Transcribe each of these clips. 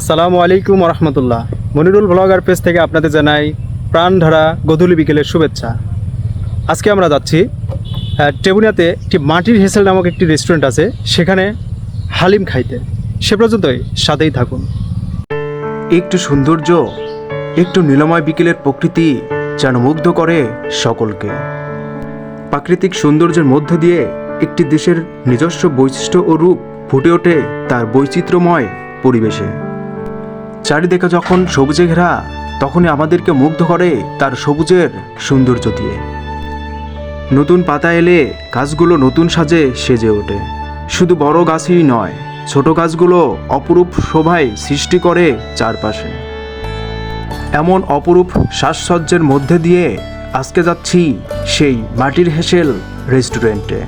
আসসালামু আলাইকুম রহমতুল্লাহ Monirul blogger page থেকে আপনাদের জানাই প্রাণধারা গধূলি বিকেলের শুভেচ্ছা। আজকে আমরা যাচ্ছি টেবুনিয়াতে একটি মাটির হেসেল নামক একটি রেস্টুরেন্ট আছে, সেখানে হালিম খাইতে। সে পর্যন্তই সাথেই থাকুন। একটু সৌন্দর্য, একটু নীলময় বিকেলের প্রকৃতি যেন মুগ্ধ করে সকলকে। প্রাকৃতিক সৌন্দর্যের মধ্য দিয়ে একটি দেশের নিজস্ব বৈশিষ্ট্য ও রূপ ফুটে ওঠে তার বৈচিত্র্যময় পরিবেশে। চারিদিকে যখন সবুজে ঘেরা, তখনই আমাদেরকে মুগ্ধ করে তার সবুজের সৌন্দর্য দিয়ে। নতুন পাতা এলে গাছগুলো নতুন সাজে সেজে ওঠে। শুধু বড় গাছই নয়, ছোট গাছগুলো অপরূপ শোভায় সৃষ্টি করে চারপাশে। এমন অপরূপ সাজসজ্জের মধ্যে দিয়ে আজকে যাচ্ছি সেই মাটির হেসেল রেস্টুরেন্টে।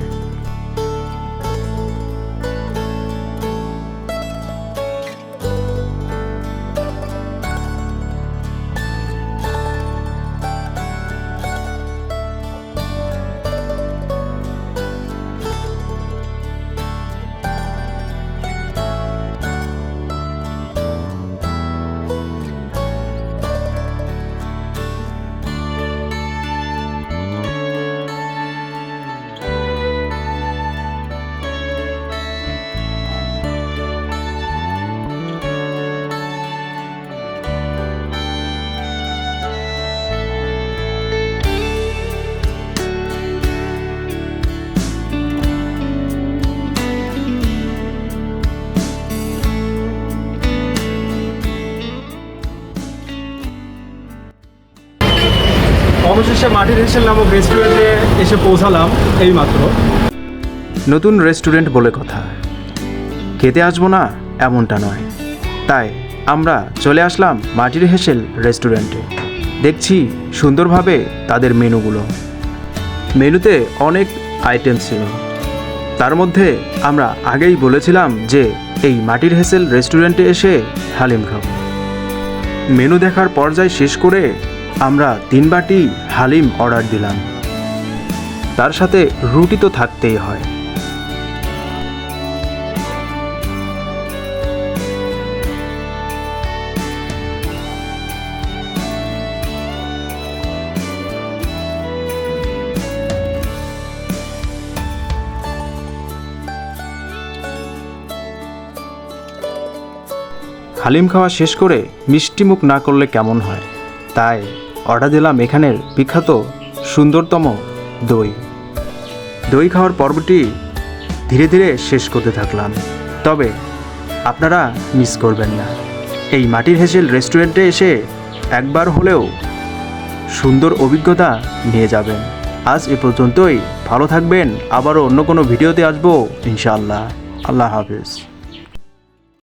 অবশেষে মাটির হেসেল নামক রেস্টুরেন্টে এসে পৌঁছালাম এইমাত্র। নতুন রেস্টুরেন্ট বলে কথা। খেতে আসব না, এমনটা নয়। তাই আমরা চলে আসলাম মাটির হেসেল রেস্টুরেন্টে দেখছি সুন্দরভাবে তাদের মেনুগুলো। মেনুতে অনেক আইটেম ছিল। তার মধ্যে আমরা আগেই বলেছিলাম যে এই মাটির হেসেল রেস্টুরেন্টে এসে হালিম খাব। মেনু দেখার পর্যায় শেষ করে আমরা তিন বাটি হালিম অর্ডার দিলাম। তার সাথে রুটি তো থাকতেই হয়। হালিম খাওয়া শেষ করে মিষ্টি মুখ না করলে কেমন হয়? তাই অর্ডার দিলাম এখানের বিখ্যাত সুন্দরতম দই। দই খাওয়ার পর্বটি ধীরে ধীরে শেষ করতে থাকলাম। তবে আপনারা মিস করবেন না। এই মাটির হেসেল রেস্টুরেন্টে এসে একবার হলেও সুন্দর অভিজ্ঞতা নিয়ে যাবেন। আজ এ পর্যন্তই। ভালো থাকবেন। আবারও অন্য কোনো ভিডিওতে আসব, ইনশাআল্লাহ। আল্লাহ হাফিজ।